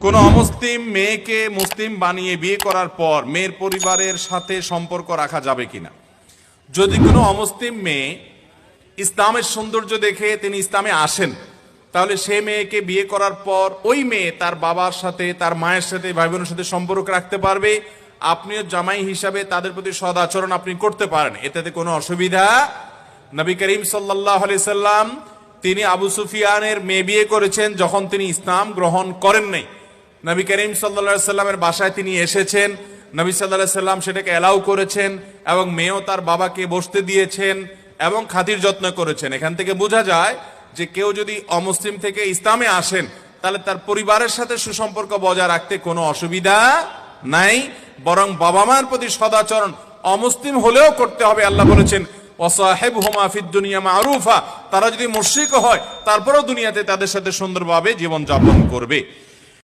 কোন অমুসলিম মেয়েকে মুসলিম বানিয়ে বিয়ে করার পর মেয়ের পরিবারের সাথে সম্পর্ক রাখা যাবে কিনা? যদি কোনো অমুসলিম মেয়ে ইসলামের সৌন্দর্য দেখে তিনি ইসলামে আসেন, তাহলে সে মেয়েকে বিয়ে করার পর ওই মেয়ে তার বাবার সাথে, তার মায়ের সাথে ভাই বোনের সাথে সম্পর্ক রাখতে পারবে। আপনিও জামাই হিসাবে তাদের প্রতি সদাচরণ আপনি করতে পারেন। এতে কোনো অসুবিধা নবী করিম সাল্লাহ সাল্লাম, তিনি আবু সুফিয়ানের মেয়ে বিয়ে করেছেন যখন তিনি ইসলাম গ্রহণ করেন নাই। নবী করিম সাল্লা সাল্লামের বাসায় তিনি এসেছেন। নবী সাল্লাহ সাল্লাম সেটাকে অ্যালাউ করেছেন এবং মেয়েও তার বাবাকে বসতে দিয়েছেন এবং খাতির যত্ন করেছেন। এখান থেকে বোঝা যায় যে কেউ যদি অমুসলিম থেকে ইসলামে আসেন, তাহলে তার পরিবারের সাথে সুসম্পর্ক বজায় রাখতে কোনো অসুবিধা নাই, বরং বাবা মার প্রতি সদাচরণ অমুসলিম হলেও করতে হবে। আল্লাহ বলেছেন ওয়াসাহেব হুমা দুনিয়া তারা যদি মুশরিক হয়, তারপরেও দুনিয়াতে তাদের সাথে সুন্দরভাবে জীবনযাপন করবে।